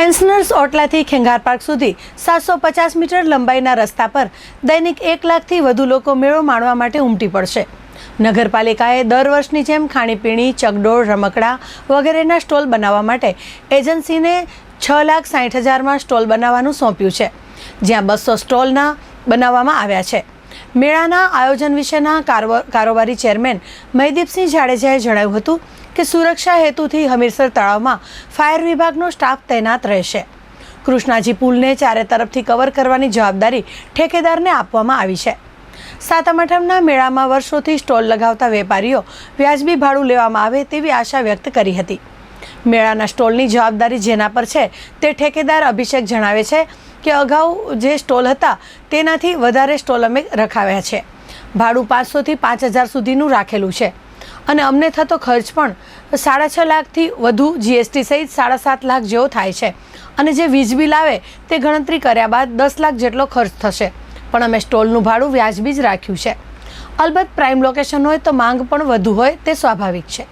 Pensioners ઓટલાથી Khengar park સુધી સાતસો પચાસ મીટર લંબાઈના રસ્તા પર દૈનિક એક લાખથી વધુ લોકો મેળો માણવા માટે ઉમટી પડશે. નગરપાલિકાએ દર વર્ષની જેમ ખાણીપીણી, ચકડોળ, રમકડા વગેરેના સ્ટોલ બનાવવા માટે એજન્સીને છ લાખ સાઠ હજારમાં સ્ટોલ બનાવવાનું સોંપ્યું છે, જ્યાં બસો સ્ટોલના બનાવવામાં આવ્યા છે. મેળાના આયોજન વિશેના કારોબારી ચેરમેન મહીદીપસિંહ જાડેજાએ જણાવ્યું હતું કે સુરક્ષા હેતુથી હમીરસર તળાવમાં ફાયર વિભાગનો સ્ટાફ તૈનાત રહેશે. કૃષ્ણાજી પુલને ચારે તરફથી કવર કરવાની જવાબદારી ઠેકેદારને આપવામાં આવી છે. સાતમ આઠમના મેળામાં વર્ષોથી સ્ટોલ લગાવતા વેપારીઓ વ્યાજબી ભાડું લેવામાં આવે તેવી આશા વ્યક્ત કરી હતી. મેળાના સ્ટોલની જવાબદારી જેના પર છે તે ઠેકેદાર અભિષેક જણાવે છે કે અગાઉ જે સ્ટોલ હતા તેનાથી વધારે સ્ટોલ અમે રખાવ્યા છે. ભાડું પાંચસોથી પાંચ હજાર સુધીનું રાખેલું છે. અને અમને થતો ખર્ચ પણ સાડા છ લાખથી વધુ જીએસટી સહિત સાડા સાત લાખ જેવો થાય છે. અને જે વીજ બિલ આવે તે ગણતરી કર્યા બાદ દસ લાખ જેટલો ખર્ચ થશે. પણ અમે સ્ટોલનું ભાડું વ્યાજબી જ રાખ્યું છે. અલબત્ત પ્રાઇમ લોકેશન હોય તો માંગ પણ વધુ હોય તે સ્વાભાવિક છે.